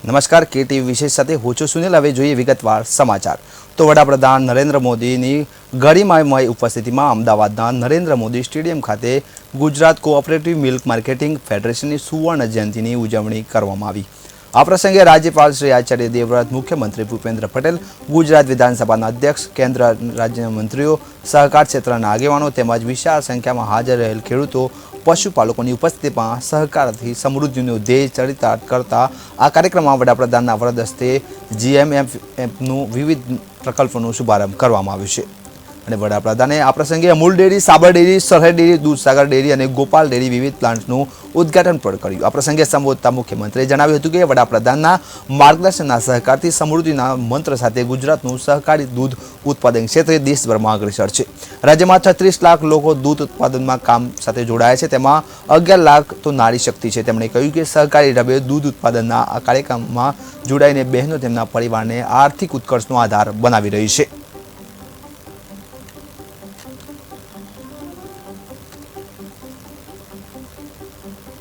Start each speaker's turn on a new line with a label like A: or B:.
A: નમસ્કાર, કેટીવી વિશેષ સાથે હું છું સુનિલ. હવે જોઈએ વિગતવાર સમાચાર. તો વડાપ્રધાન નરેન્દ્ર મોદીની ગરિમામય ઉપસ્થિતિમાં અમદાવાદના નરેન્દ્ર મોદી સ્ટેડિયમ ખાતે ગુજરાત કોઓપરેટિવ મિલ્ક માર્કેટિંગ ફેડરેશનની સુવર્ણ જયંતિની ઉજવણી કરવામાં આવી. આ પ્રસંગે રાજ્યપાલ શ્રી આચાર્ય દેવવ્રત, મુખ્યમંત્રી ભૂપેન્દ્ર પટેલ, ગુજરાત વિધાનસભાના અધ્યક્ષ, કેન્દ્ર રાજ્યના મંત્રીઓ, સહકાર ક્ષેત્રના આગેવાનો તેમજ વિશાળ સંખ્યામાં હાજર રહેલ ખેડૂતો, પશુપાલકોની ઉપસ્થિતિમાં સહકારથી સમૃદ્ધિનો ધ્યેય ચરિતાર્થ કરતા આ કાર્યક્રમમાં વડાપ્રધાનના વરદ હસ્તે જીએમએફનું વિવિધ પ્રકલ્પોનો શુભારંભ કરવામાં આવ્યો છે. અને વડાપ્રધાને આ પ્રસંગે Amul dairy, Sabar dairy, Sarhad dairy, Dudhsagar dairy અને ગોપાલ ડેરી વિવિધ પ્લાન્ટનું ઉદ્ઘાટન પણ કર્યું. આ પ્રસંગે સંબોધતા મુખ્યમંત્રીએ જણાવ્યું હતું કે વડાપ્રધાનના માર્ગદર્શનના સહકારથી સમૃદ્ધિના મંત્ર સાથે ગુજરાતનું સહકારી દૂધ ઉત્પાદન ક્ષેત્રે દેશભરમાં અગ્રેસર છે. રાજ્યમાં છત્રીસ લાખ લોકો દૂધ ઉત્પાદનમાં કામ સાથે જોડાયા છે. તેમાં અગિયાર લાખ તો નારી શક્તિ છે. તેમણે કહ્યું કે સહકારી ઢબે દૂધ ઉત્પાદનના આ કાર્યક્રમમાં જોડાઈને બહેનો તેમના પરિવારને આર્થિક ઉત્કર્ષનો આધાર બનાવી રહી છે. Thank you.